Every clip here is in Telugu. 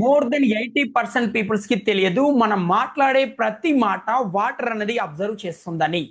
మోర్ దెన్ ఎయిటీ పర్సెంట్ పీపుల్స్కి తెలియదు. మనం మాట్లాడే ప్రతి మాట వాటర్ అనేది అబ్జర్వ్ చేస్తుందని.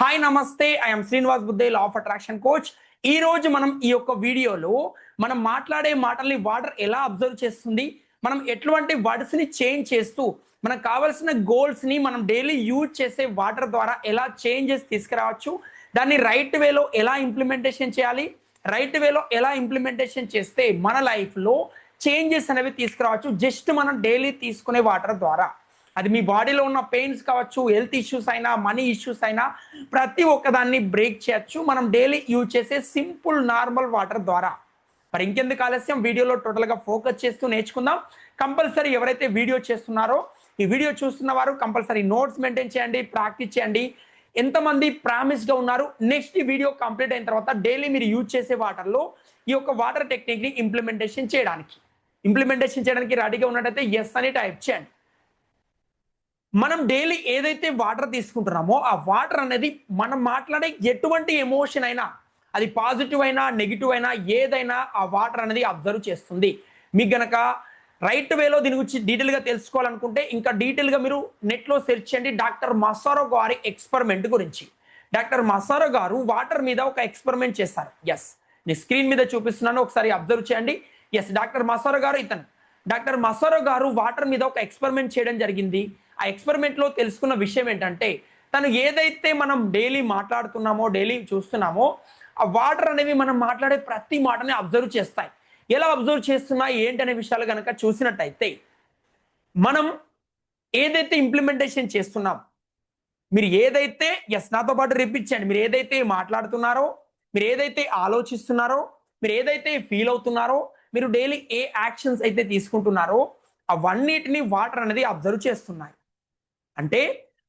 హాయ్ నమస్తే. ఐఎమ్ శ్రీనివాస్ బుద్ధే లా ఆఫ్ అట్రాక్షన్ కోచ్ ఈ రోజు మనం ఈ యొక్క వీడియోలో మనం మాట్లాడే మాటల్ని వాటర్ ఎలా అబ్జర్వ్ చేస్తుంది? మనం ఎటువంటి వర్డ్స్ని చేంజ్ చేస్తూ మనకు కావాల్సిన గోల్స్ని మనం డైలీ యూజ్ చేసే వాటర్ ద్వారా ఎలా చేంజెస్ తీసుకురావచ్చు? దాన్ని రైట్ వేలో ఎలా ఇంప్లిమెంటేషన్ చేయాలి? రైట్ వేలో ఎలా ఇంప్లిమెంటేషన్ చేస్తే మన లైఫ్లో చేంజెస్ అనేవి తీసుకురావచ్చు. జస్ట్ మనం డైలీ తీసుకునే వాటర్ ద్వారా. అది మీ బాడీలో ఉన్న పెయిన్స్ కావచ్చు హెల్త్ ఇష్యూస్ అయినా మనీ ఇష్యూస్ అయినా ప్రతి ఒక్కదాన్ని బ్రేక్ చేయొచ్చు. మనం డైలీ యూజ్ చేసే సింపుల్ నార్మల్ వాటర్ ద్వారా. మరి ఇంకెందుకు ఆలస్యం? వీడియోలో టోటల్గా ఫోకస్ చేస్తూ నేర్చుకుందాం. కంపల్సరీ ఎవరైతే వీడియో చేస్తున్నారో ఈ వీడియో చూస్తున్న వారు కంపల్సరీ నోట్స్ మెయింటైన్ చేయండి ప్రాక్టీస్ చేయండి. ఎంతమంది ప్రామిస్గా ఉన్నారు? నెక్స్ట్ వీడియో కంప్లీట్ అయిన తర్వాత డైలీ మీరు యూజ్ చేసే వాటర్లో ఈ యొక్క వాటర్ టెక్నిక్ని ఇంప్లిమెంటేషన్ చేయడానికి. ఇంప్లిమెంటేషన్ చేయడానికి రెడీగా ఉన్నట్టయితే ఎస్ అని టైప్ చేయండి. మనం డైలీ ఏదైతే వాటర్ తీసుకుంటున్నామో ఆ వాటర్ అనేది మనం మాట్లాడే ఎటువంటి ఎమోషన్ అయినా అది పాజిటివ్ అయినా నెగిటివ్ అయినా ఏదైనా ఆ వాటర్ అనేది అబ్జర్వ్ చేస్తుంది. మీకు గనక రైట్ వేలో దీని గురించి డీటెయిల్గా తెలుసుకోవాలనుకుంటే ఇంకా డీటెయిల్గా మీరు నెట్లో సెర్చ్ చేయండి డాక్టర్ మసారో గారి ఎక్స్పెరిమెంట్ గురించి. డాక్టర్ మసారో గారు వాటర్ మీద ఒక ఎక్స్పెరిమెంట్ చేస్తారు ఎస్ నేను స్క్రీన్ మీద చూపిస్తున్నాను. ఒకసారి అబ్జర్వ్ చేయండి. ఎస్ డాక్టర్ మసారో గారు ఇతను. డాక్టర్ మసారో గారు వాటర్ మీద ఒక ఎక్స్పెరిమెంట్ చేయడం జరిగింది. ఆ ఎక్స్పెరిమెంట్లో తెలుసుకున్న విషయం ఏంటంటే తను ఏదైతే మనం డైలీ మాట్లాడుతున్నామో డైలీ చూస్తున్నామో ఆ వాటర్ అనేవి మనం మాట్లాడే ప్రతి మాటని అబ్జర్వ్ చేస్తాయి. ఎలా అబ్జర్వ్ చేస్తున్నాయి ఏంటనే విషయాలు కనుక చూసినట్టయితే మనం ఏదైతే ఇంప్లిమెంటేషన్ చేస్తున్నాం మీరు ఏదైతే ఎస్ నాతో పాటు రిపీట్ చేయండి. మీరు ఏదైతే మాట్లాడుతున్నారో మీరు ఏదైతే ఆలోచిస్తున్నారో మీరు ఏదైతే ఫీల్ అవుతున్నారో మీరు డైలీ ఏ యాక్షన్స్ అయితే తీసుకుంటున్నారో అవన్నిటిని వాటర్ అనేది అబ్జర్వ్ చేస్తున్నాయి. అంటే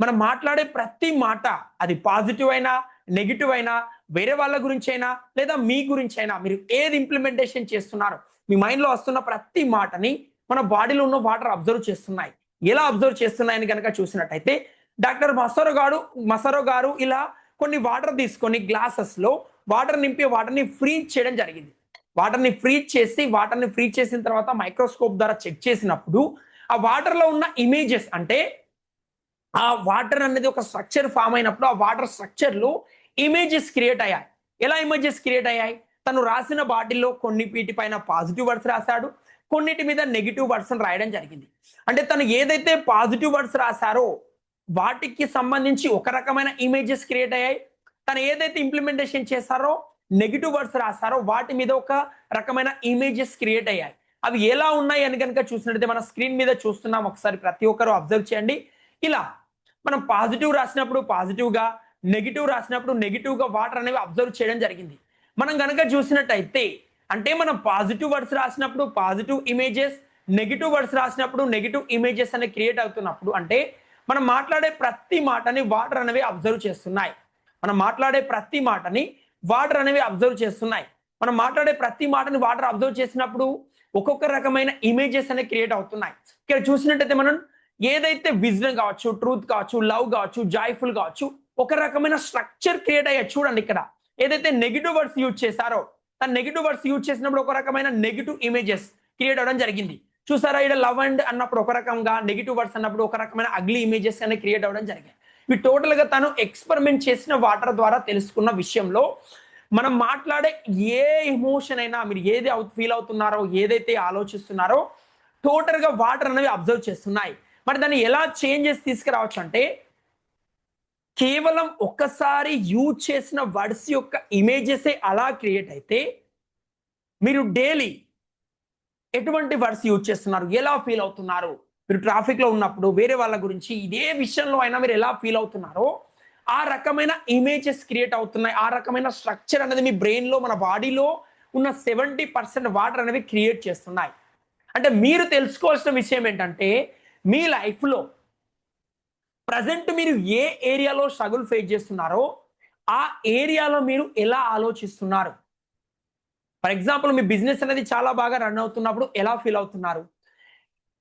మనం మాట్లాడే ప్రతి మాట అది పాజిటివ్ అయినా నెగిటివ్ అయినా వేరే వాళ్ళ గురించి అయినా లేదా మీ గురించి అయినా మీరు ఏది ఇంప్లిమెంటేషన్ చేస్తున్నారో మీ మైండ్లో వస్తున్న ప్రతి మాటని మన బాడీలో ఉన్న వాటర్ అబ్జర్వ్ చేస్తున్నాయి. ఎలా అబ్జర్వ్ చేస్తున్నాయని కనుక చూసినట్టయితే డాక్టర్ మసరో గారు మసరో గారు ఇలా కొన్ని వాటర్ తీసుకొని గ్లాసెస్లో వాటర్ నింపి వాటర్ని ఫ్రీజ్ చేయడం జరిగింది. వాటర్ని ఫ్రీజ్ చేసి వాటర్ని ఫ్రీజ్ చేసిన తర్వాత మైక్రోస్కోప్ ద్వారా చెక్ చేసినప్పుడు ఆ వాటర్లో ఉన్న ఇమేజెస్ అంటే ఆ వాటర్ అనేది ఒక స్ట్రక్చర్ ఫామ్ అయినప్పుడు ఆ వాటర్ స్ట్రక్చర్లో ఇమేజెస్ క్రియేట్ అయ్యాయి. ఎలా ఇమేజెస్ క్రియేట్ అయ్యాయి? తను రాసిన బాటిల్లో కొన్ని వీటి పైన పాజిటివ్ వర్డ్స్ రాశాడు కొన్నిటి మీద నెగిటివ్ వర్డ్స్ రాయడం జరిగింది. అంటే తను ఏదైతే పాజిటివ్ వర్డ్స్ రాశారో వాటికి సంబంధించి ఒక రకమైన ఇమేజెస్ క్రియేట్ అయ్యాయి. తను ఏదైతే ఇంప్లిమెంటేషన్ చేశారో నెగిటివ్ వర్డ్స్ రాస్తారో వాటి మీద ఒక రకమైన ఇమేజెస్ క్రియేట్ అయ్యాయి. అవి ఎలా ఉన్నాయి అని కనుక చూసినట్టయితే మన స్క్రీన్ మీద చూస్తున్నాం. ఒకసారి ప్రతి ఒక్కరు అబ్జర్వ్ చేయండి. ఇలా మనం పాజిటివ్ రాసినప్పుడు పాజిటివ్గా నెగిటివ్ రాసినప్పుడు నెగిటివ్గా వాటర్ అనేవి అబ్జర్వ్ చేయడం జరిగింది. మనం కనుక చూసినట్టయితే అంటే మనం పాజిటివ్ వర్డ్స్ రాసినప్పుడు పాజిటివ్ ఇమేజెస్ నెగిటివ్ వర్డ్స్ రాసినప్పుడు నెగిటివ్ ఇమేజెస్ అనేవి క్రియేట్ అవుతున్నప్పుడు అంటే మనం మాట్లాడే ప్రతి మాటని వాటర్ అనేవి అబ్జర్వ్ చేస్తున్నాయి. మనం మాట్లాడే ప్రతి మాటని వాటర్ అనేవి అబ్జర్వ్ చేస్తున్నాయి. మనం మాట్లాడే ప్రతి మాటని వాటర్ అబ్జర్వ్ చేసినప్పుడు ఒక్కొక్క రకమైన ఇమేజెస్ అనేవి క్రియేట్ అవుతున్నాయి. ఇక్కడ చూసినట్టయితే మనం ఏదైతే విజన్ కావచ్చు ట్రూత్ కావచ్చు లవ్ కావచ్చు జాయ్ఫుల్ కావచ్చు ఒక రకమైన స్ట్రక్చర్ క్రియేట్ అయ్యా చూడండి ఇక్కడ. ఏదైతే నెగిటివ్ వర్డ్స్ యూజ్ చేశారో తన నెగిటివ్ వర్డ్స్ యూజ్ చేసినప్పుడు ఒక రకమైన నెగిటివ్ ఇమేజెస్ క్రియేట్ అవ్వడం జరిగింది. చూసారా ఇక్కడ లవ్ అండ్ అన్నప్పుడు ఒక రకంగా నెగిటివ్ వర్డ్స్ అన్నప్పుడు ఒక రకమైన అగ్లీ ఇమేజెస్ అనేవి క్రియేట్ అవ్వడం జరిగింది. ఇవి టోటల్గా తను ఎక్స్పెరిమెంట్ చేసిన వాటర్ ద్వారా తెలుసుకున్న విషయంలో మనం మాట్లాడే ఏ ఎమోషన్ అయినా మీరు ఏది ఫీల్ అవుతున్నారో ఏదైతే ఆలోచిస్తున్నారో టోటల్గా వాటర్ అనేవి అబ్జర్వ్ చేస్తున్నాయి. మరి దాన్ని ఎలా చేంజెస్ తీసుకురావచ్చు అంటే కేవలం ఒక్కసారి యూజ్ చేసిన వర్డ్స్ యొక్క ఇమేజెసే అలా క్రియేట్ అయితే మీరు డైలీ ఎటువంటి వర్డ్స్ యూజ్ చేస్తున్నారు? ఎలా ఫీల్ అవుతున్నారు? మీరు ట్రాఫిక్లో ఉన్నప్పుడు వేరే వాళ్ళ గురించి ఇదే విషయంలో అయినా మీరు ఎలా ఫీల్ అవుతున్నారో ఆ రకమైన ఇమేజెస్ క్రియేట్ అవుతున్నాయి. ఆ రకమైన స్ట్రక్చర్ అనేది మీ బ్రెయిన్లో మన బాడీలో ఉన్న సెవెంటీ పర్సెంట్ వాటర్ అనేవి క్రియేట్ చేస్తున్నాయి. అంటే మీరు తెలుసుకోవాల్సిన విషయం ఏంటంటే మీ లైఫ్లో ప్రజెంట్ మీరు ఏ ఏరియాలో స్ట్రగుల్ ఫేస్ చేస్తున్నారో ఆ ఏరియాలో మీరు ఎలా ఆలోచిస్తున్నారు? ఫర్ ఎగ్జాంపుల్ మీ బిజినెస్ అనేది చాలా బాగా రన్ అవుతున్నప్పుడు ఎలా ఫీల్ అవుతున్నారు?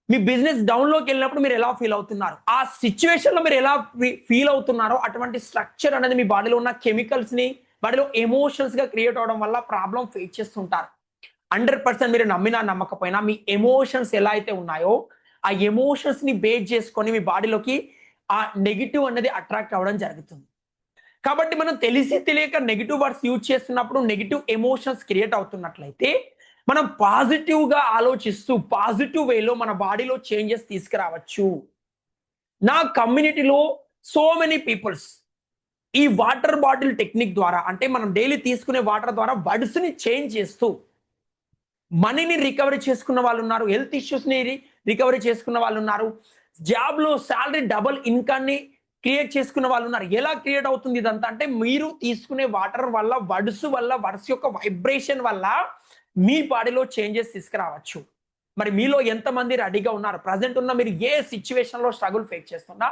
మీ బిజినెస్ డౌన్లోకి వెళ్ళినప్పుడు మీరు ఎలా ఫీల్ అవుతున్నారు? ఆ సిచ్యువేషన్లో మీరు ఎలా ఫీల్ అవుతున్నారో అటువంటి స్ట్రక్చర్ అనేది మీ బాడీలో ఉన్న కెమికల్స్ని బాడీలో ఎమోషన్స్గా క్రియేట్ అవడం వల్ల ప్రాబ్లం ఫేస్ చేస్తుంటారు. హండ్రెడ్ పర్సెంట్ మీరు నమ్మినా నమ్మకపోయినా మీ ఎమోషన్స్ ఎలా అయితే ఉన్నాయో ఆ ఎమోషన్స్ని బేస్ చేసుకొని మీ బాడీలోకి ఆ నెగిటివ్ అనేది అట్రాక్ట్ అవ్వడం జరుగుతుంది. కాబట్టి మనం తెలిసి తెలియక నెగిటివ్ వర్డ్స్ యూజ్ చేస్తున్నప్పుడు నెగిటివ్ ఎమోషన్స్ క్రియేట్ అవుతున్నట్లయితే మనం పాజిటివ్గా ఆలోచిస్తూ పాజిటివ్ వేలో మన బాడీలో చేంజెస్ తీసుకురావచ్చు. నా కమ్యూనిటీలో సో మెనీ పీపుల్స్ ఈ వాటర్ బాటిల్ టెక్నిక్ ద్వారా అంటే మనం డైలీ తీసుకునే వాటర్ ద్వారా వడ్స్ని చేంజ్ చేస్తూ మనీని రికవరీ చేసుకున్న వాళ్ళు ఉన్నారు హెల్త్ ఇష్యూస్ని రికవరీ చేసుకున్న వాళ్ళు ఉన్నారు జాబ్లో శాలరీ డబుల్ ఇన్కమ్ని క్రియేట్ చేసుకున్న వాళ్ళు ఉన్నారు. ఎలా క్రియేట్ అవుతుంది ఇదంతా? అంటే మీరు తీసుకునే వాటర్ వల్ల వర్డ్స్ వల్ల వర్డ్స్ యొక్క వైబ్రేషన్ వల్ల మీ బాడీలో చేంజెస్ తీసుకురావచ్చు. మరి మీలో ఎంతమంది రెడీగా ఉన్నారు? ప్రజెంట్ ఉన్న మీరు ఏ సిచ్యువేషన్లో స్ట్రగుల్ ఫేస్ చేస్తున్నా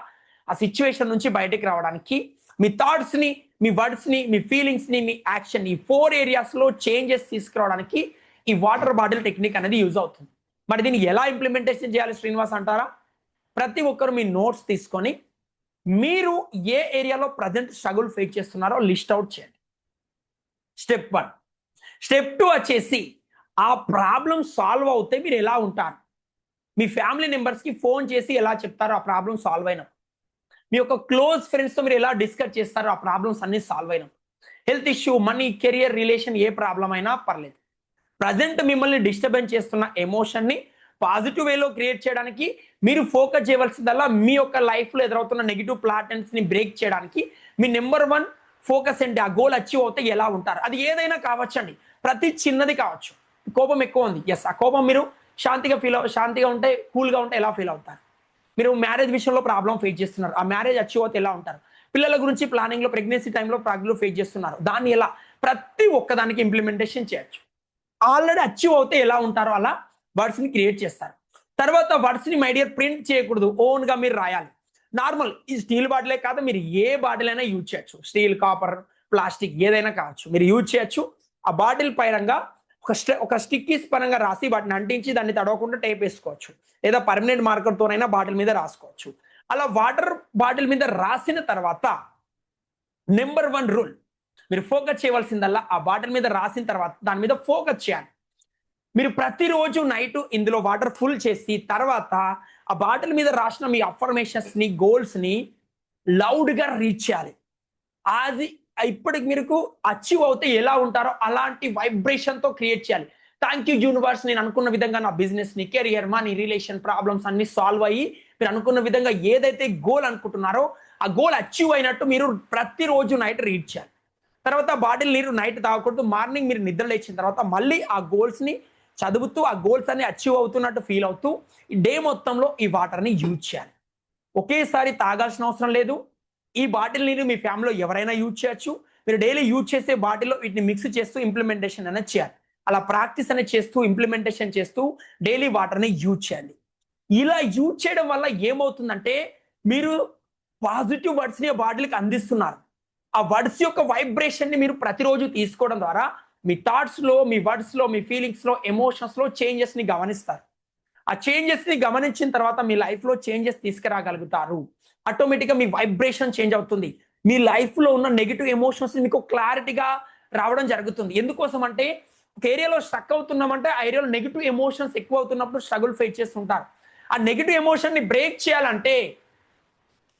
ఆ సిచ్యువేషన్ నుంచి బయటికి రావడానికి మీ థాట్స్ని మీ వర్డ్స్ని మీ ఫీలింగ్స్ని మీ యాక్షన్ ఈ ఫోర్ ఏరియాస్లో చేంజెస్ తీసుకురావడానికి ఈ వాటర్ బాటిల్ టెక్నిక్ అనేది యూజ్ అవుతుంది. మరి దీన్ని ఎలా ఇంప్లిమెంటేషన్ చేయాలి శ్రీనివాస్ అంటారా? ప్రతి ఒక్కరు మీ నోట్స్ తీసుకొని మీరు ఏ ఏరియాలో ప్రజెంట్ స్ట్రగుల్ ఫేస్ చేస్తున్నారో లిస్ట్ అవుట్ చేయండి. స్టెప్ వన్ స్టెప్ టూ వచ్చేసి ఆ ప్రాబ్లం సాల్వ్ అవుతే మీరు ఎలా ఉంటారు? మీ ఫ్యామిలీ మెంబర్స్కి ఫోన్ చేసి ఎలా చెప్తారో ఆ ప్రాబ్లం సాల్వ్ అయినప్పుడు? మీ యొక్క క్లోజ్ ఫ్రెండ్స్తో మీరు ఎలా డిస్కస్ చేస్తారో ఆ ప్రాబ్లమ్స్ అన్ని సాల్వ్ అయినప్పుడు? Health issue money career relation ఏ ప్రాబ్లం అయినా పర్లేదు. ప్రజెంట్ మిమ్మల్ని డిస్టర్బెన్స్ చేస్తున్న ఎమోషన్ని పాజిటివ్ వేలో క్రియేట్ చేయడానికి మీరు ఫోకస్ చేయవలసిందల్లా మీ యొక్క లైఫ్లో ఎదురవుతున్న నెగిటివ్ ప్లాటెన్స్ని బ్రేక్ చేయడానికి మీ నెంబర్ వన్ ఫోకస్ ఏంటి? ఆ గోల్ అచీవ్ అవుతే ఎలా ఉంటారు? అది ఏదైనా కావచ్చండి. ప్రతి చిన్నది కావచ్చు. కోపం ఎక్కువ ఉంది. ఎస్ ఆ కోపం మీరు శాంతిగా ఫీల్ శాంతిగా ఉంటే కూల్గా ఉంటే ఎలా ఫీల్ అవుతారు? మీరు మ్యారేజ్ విషయంలో ప్రాబ్లం ఫేస్ చేస్తున్నారు. ఆ మ్యారేజ్ అచీవ్ అవుతే ఎలా ఉంటారు? పిల్లల గురించి ప్లానింగ్లో ప్రెగ్నెన్సీ టైంలో ప్రాబ్లం ఫేస్ చేస్తున్నారు. దాన్ని ఎలా? ప్రతి ఒక్కదానికి ఇంప్లిమెంటేషన్ చేయొచ్చు. ఆల్రెడీ అచీవ్ అవుతే ఎలా ఉంటారో అలా వర్డ్స్ని క్రియేట్ చేస్తారు. తర్వాత వర్డ్స్ని మైడియర్ ప్రింట్ చేయకూడదు. ఓన్గా మీరు రాయాలి. నార్మల్ ఈ స్టీల్ బాటిలే కాదు మీరు ఏ బాటిల్ అయినా యూజ్ చేయొచ్చు. స్టీల్ కాపర్ ప్లాస్టిక్ ఏదైనా కావచ్చు. మీరు యూజ్ చేయొచ్చు. ఆ బాటిల్ పైరంగా ఒక ఒక స్టిక్కీస్ పరంగా రాసి వాటిని అంటించి దాన్ని తడవకుండా టేప్ వేసుకోవచ్చు. లేదా పర్మనెంట్ మార్కర్తోనైనా బాటిల్ మీద రాసుకోవచ్చు. అలా వాటర్ బాటిల్ మీద రాసిన తర్వాత నెంబర్ వన్ రూల్. మీరు ఫోకస్ చేయవలసిందల్లా ఆ బాటిల్ మీద రాసిన తర్వాత దాని మీద ఫోకస్ చేయాలి. మీరు ప్రతిరోజు నైట్ ఇందులో వాటర్ ఫుల్ చేసి తర్వాత ఆ బాటిల్ మీద రాసిన మీ అఫర్మేషన్స్ని గోల్స్ని రీచ్ చేయాలి. అది ఇప్పటికి మీకు అచీవ్ అవుతే ఎలా ఉంటారో అలాంటి వైబ్రేషన్తో క్రియేట్ చేయాలి. థ్యాంక్ యూ యూనివర్స్ నేను అనుకున్న విధంగా నా బిజినెస్ని కెరియర్ నీ రిలేషన్ ప్రాబ్లమ్స్ అన్ని సాల్వ్ అయ్యి మీరు అనుకున్న విధంగా ఏదైతే గోల్ అనుకుంటున్నారో ఆ గోల్ అచీవ్ అయినట్టు మీరు ప్రతిరోజు నైట్ రీడ్ చేయాలి. తర్వాత బాటిల్ నీరు నైట్ తాగకూడదు. మార్నింగ్ మీరు నిద్ర లేచిన తర్వాత మళ్ళీ ఆ గోల్స్ని చదువుతూ ఆ గోల్స్ అన్ని అచీవ్ అవుతున్నట్టు ఫీల్ అవుతూ ఈ డే మొత్తంలో ఈ వాటర్ని యూజ్ చేయాలి. ఒకేసారి తాగాల్సిన అవసరం లేదు. ఈ బాటిల్ నీరు మీ ఫ్యామిలీలో ఎవరైనా యూజ్ చేయొచ్చు. మీరు డైలీ యూజ్ చేసే బాటిల్లో వీటిని మిక్స్ చేస్తూ ఇంప్లిమెంటేషన్ అనేది చేయాలి. అలా ప్రాక్టీస్ అనేది చేస్తూ ఇంప్లిమెంటేషన్ చేస్తూ డైలీ వాటర్ని యూజ్ చేయండి ఇలా యూజ్ చేయడం వల్ల ఏమవుతుందంటే మీరు పాజిటివ్ వర్డ్స్ని బాటిల్కి అందిస్తున్నారు. ఆ వర్డ్స్ యొక్క వైబ్రేషన్ని మీరు ప్రతిరోజు తీసుకోవడం ద్వారా మీ థాట్స్లో మీ వర్డ్స్లో మీ ఫీలింగ్స్లో ఎమోషన్స్లో చేంజెస్ని గమనిస్తారు. ఆ చేంజెస్ని గమనించిన తర్వాత మీ లైఫ్లో చేంజెస్ తీసుకురాగలుగుతారు. ఆటోమేటిక్గా మీ వైబ్రేషన్ చేంజ్ అవుతుంది. మీ లైఫ్లో ఉన్న నెగిటివ్ ఎమోషన్స్ మీకు క్లారిటీగా రావడం జరుగుతుంది. ఎందుకోసం అంటే ఒక ఏరియాలో స్ట్రక్ అవుతున్నామంటే ఆ ఏరియాలో నెగిటివ్ ఎమోషన్స్ ఎక్కువ అవుతున్నప్పుడు స్ట్రగుల్ ఫేస్ చేస్తుంటారు. ఆ నెగిటివ్ ఎమోషన్ని బ్రేక్ చేయాలంటే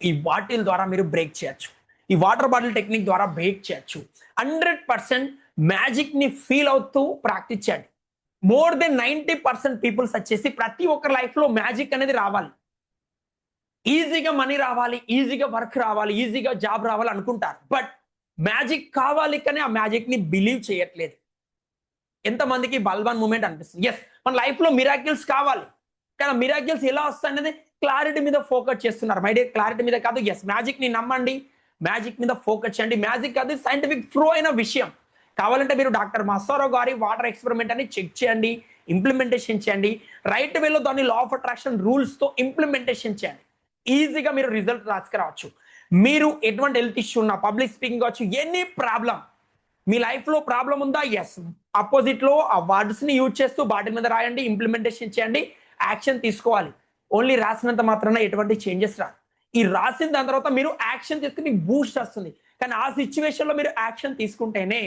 ఈ బాటిల్ ద్వారా మీరు బ్రేక్ చేయొచ్చు. ఈ వాటర్ బాటిల్ టెక్నిక్ ద్వారా బ్రేక్ చేయొచ్చు. హండ్రెడ్ పర్సెంట్ మ్యాజిక్ని ఫీల్ అవుతూ ప్రాక్టీస్ చేయండి. More than ninety percent peoples వచ్చేసి ప్రతి ఒక్కరి లైఫ్లో మ్యాజిక్ అనేది రావాలి. ఈజీగా మనీ రావాలి ఈజీగా వర్క్ రావాలి ఈజీగా జాబ్ రావాలి అనుకుంటారు. బట్ మ్యాజిక్ కావాలి కానీ ఆ మ్యాజిక్ని బిలీవ్ చేయట్లేదు. ఎంతమందికి బల్బాన్ మూమెంట్ అనిపిస్తుంది? ఎస్ మన లైఫ్లో మిరాకిల్స్ కావాలి. కానీ మిరాకిల్స్ ఎలా వస్తాయనేది క్లారిటీ మీద ఫోకస్ చేస్తున్నారు. మై డే క్లారిటీ మీద కాదు. ఎస్ మ్యాజిక్ని నమ్మండి. మ్యాజిక్ మీద ఫోకస్ చేయండి. మ్యాజిక్ అది సైంటిఫిక్ ప్రూవ్ అయిన విషయం. కావాలంటే మీరు డాక్టర్ మసారో గారి వాటర్ ఎక్స్పెరిమెంట్ అని చెక్ చేయండి ఇంప్లిమెంటేషన్ చేయండి. రైట్ వేలో దాన్ని లా ఆఫ్ అట్రాక్షన్ రూల్స్తో ఇంప్లిమెంటేషన్ చేయండి. ఈజీగా మీరు రిజల్ట్ రాసుకురావచ్చు. మీరు ఎటువంటి హెల్త్ ఇష్యూ ఉన్నా పబ్లిక్ స్పీకింగ్ కావచ్చు ఎనీ ప్రాబ్లం మీ లైఫ్లో ప్రాబ్లం ఉందా? ఎస్ అపోజిట్లో ఆ వర్డ్స్ని యూజ్ చేస్తూ బాటిల్ మీద రాయండి ఇంప్లిమెంటేషన్ చేయండి యాక్షన్ తీసుకోవాలి. ఓన్లీ రాసినంత మాత్రాన ఎటువంటి చేంజెస్ రాదు. ఈ రాసిన దాని తర్వాత మీరు యాక్షన్ తీసుకుని బూస్ట్ వస్తుంది కానీ ఆ సిచ్యువేషన్లో మీరు యాక్షన్ తీసుకుంటేనే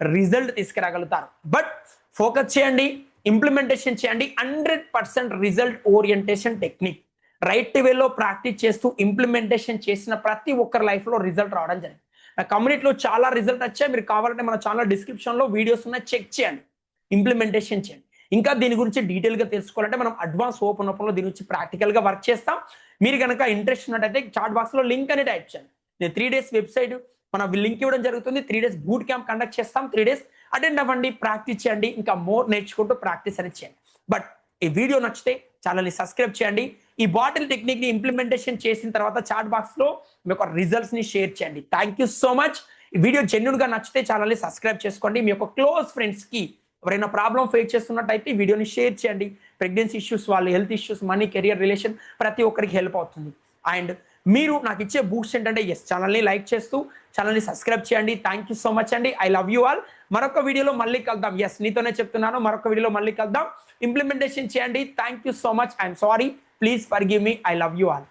రిజల్ట్ తీసుకురాగలుగుతారు. బట్ ఫోకస్ చేయండి ఇంప్లిమెంటేషన్ చేయండి hundred percent result orientation technique right వేలో ప్రాక్టీస్ చేస్తూ ఇంప్లిమెంటేషన్ చేసిన ప్రతి ఒక్కరి లైఫ్లో రిజల్ట్ రావడం జరిగింది. నా కమ్యూనిటీలో చాలా రిజల్ట్ వచ్చాయి. మీరు కావాలంటే మన ఛానల్ డిస్క్రిప్షన్లో వీడియోస్ ఉన్నాయి. చెక్ చేయండి. ఇంప్లిమెంటేషన్ చేయండి. ఇంకా దీని గురించి డీటెయిల్గా తెలుసుకోవాలంటే మనం అడ్వాన్స్ ఓపెన్ ఓపెన్లో దీని గురించి ప్రాక్టికల్గా వర్క్ చేస్తాం. మీరు కనుక ఇంట్రెస్ట్ ఉన్నట్టయితే చాట్ బాక్స్లో లింక్ అని టైప్ చేయండి. నేను త్రీ డేస్ వెబ్సైట్ మనం లింక్ ఇవ్వడం జరుగుతుంది. Three days boot camp conduct చేస్తాం. త్రీ డేస్ అటెండ్ అవ్వండి ప్రాక్టీస్ చేయండి. ఇంకా మోర్ నేర్చుకుంటూ ప్రాక్టీస్ అనేది చేయండి. బట్ ఈ వీడియో నచ్చితే ఛానల్ని సబ్స్క్రైబ్ చేయండి. ఈ బాటిల్ టెక్నిక్ని ఇంప్లిమెంటేషన్ చేసిన తర్వాత చాట్ బాక్స్లో మీ యొక్క రిజల్ట్స్ని షేర్ చేయండి. థ్యాంక్ యూ సో మచ్ ఈ వీడియో జెన్యున్గా నచ్చితే ఛానల్ని సబ్స్క్రైబ్ చేసుకోండి. మీ యొక్క క్లోజ్ ఫ్రెండ్స్కి ఎవరైనా ప్రాబ్లం ఫేస్ చేస్తున్నట్టయితే ఈ వీడియోని షేర్ చేయండి. ప్రెగ్నెన్సీ ఇష్యూస్ వాళ్ళు health issues money career relation ప్రతి ఒక్కరికి హెల్ప్ అవుతుంది. అండ్ మీరు నాకు ఇచ్చే బూస్ట్ ఏంటంటే ఎస్ ఛానల్ని లైక్ చేస్తూ ఛానల్ని సబ్స్క్రైబ్ చేయండి. థ్యాంక్ యూ సో మచ్ అండి. ఐ లవ్ యూ ఆల్ మరొక వీడియోలో మళ్ళీ కలుద్దాం. ఎస్ నీతోనే చెప్తున్నాను. మరొక వీడియోలో మళ్ళీ కలుద్దాం. ఇంప్లిమెంటేషన్ చేయండి. Thank you so much I'm sorry please forgive me I love you all